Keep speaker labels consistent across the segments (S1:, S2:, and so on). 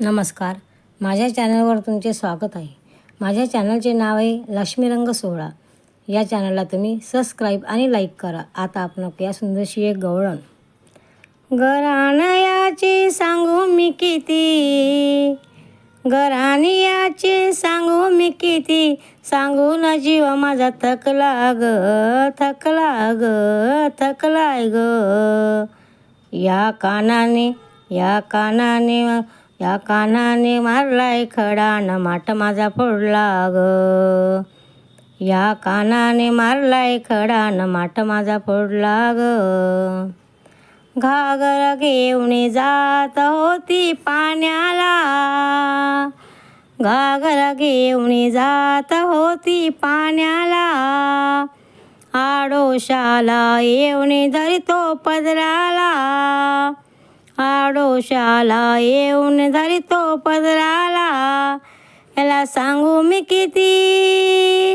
S1: नमस्कार. माझ्या चॅनलवर तुमचे स्वागत आहे. माझ्या चॅनलचे नाव आहे लक्ष्मीरंग सोहळा. या चॅनलला तुम्ही सबस्क्राईब आणि लाईक करा. आता आपण या सुंदरशी एक गवळण. घराणयाचे सांगू मी किती? घराणयाचे सांगू मी किती? सांगू ना जीव माझा थकला ग थकला ग थकलाय ग. या कानाने या कानाने या कानाने मारलाय खडा न माट माझा फोडला ग. या कानाने मारलाय खडा न माट माझा फोडला ग. घागर घेऊन जात होती पाण्याला. घागर घेऊन जात होती पाण्याला. आडोशाला येऊन धरतो पदराला. आडोशाला येऊन धरितो पदराला. याला सांगू मी किती?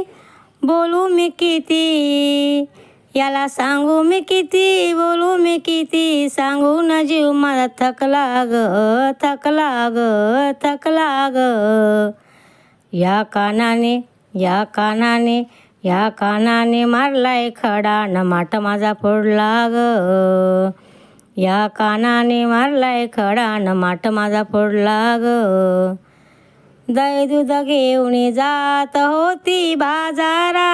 S1: बोलू मी किती? याला सांगू मी किती? बोलू मी किती? सांगू न जीव मला थकला ग थकला ग थकला ग या कानाने या कानाने या कानाने मारलाय खडा न माट माझा फोडला ग या कानाने मारलाय खडा न माठ माझा फोडला ग दही दूध घेऊन जात होती बाजारा.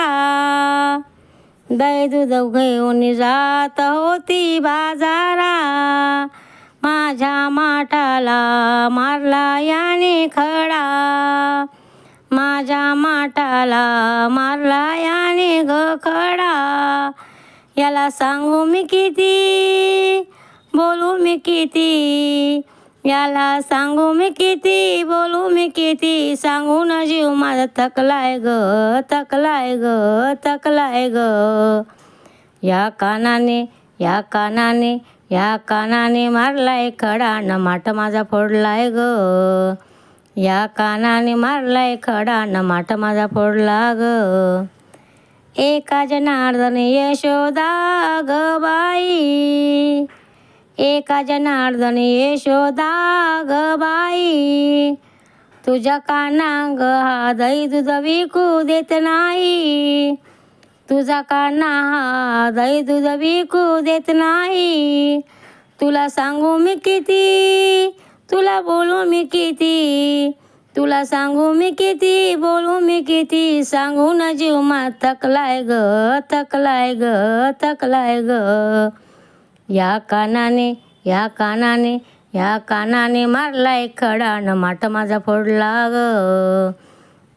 S1: दही दूध घेऊन जात होती बाजारा. माझ्या माठाला मारला याने खडा. माझ्या माठाला मारला याने ग खडा. याला सांगू मी किती? बोलू मी किती? याला सांगू मी किती? बोलू मी किती? सांगू ना जीव माझा थकलाय ग थकलाय ग थकलाय ग. या कानाने या कानाने या कानाने मारलाय खडा न माठ माझा फोडलाय ग. या कानाने मारलाय खडा न माठ माझा फोडला ग. एका जनार्दन यशोदा ग बाई. एका जनार्दन यशोदा ग बाई. तुझ्या काना हा दही दूध विकू देत नाही. तुझा काना हा दही दूध विकू देत नाही. तुला सांगू मी किती? तुला बोलू मी किती? तुला सांगू मी किती? बोलू मी किती? सांगू न जीव मा थकलाय ग थकलाय ग थकलाय ग. या कानाने या कानाने या कानाने मारलाय खडा न माट माझा फोडला ग.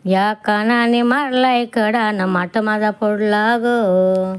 S1: या कानाने मारलाय खडा न माट माझा फोडला ग.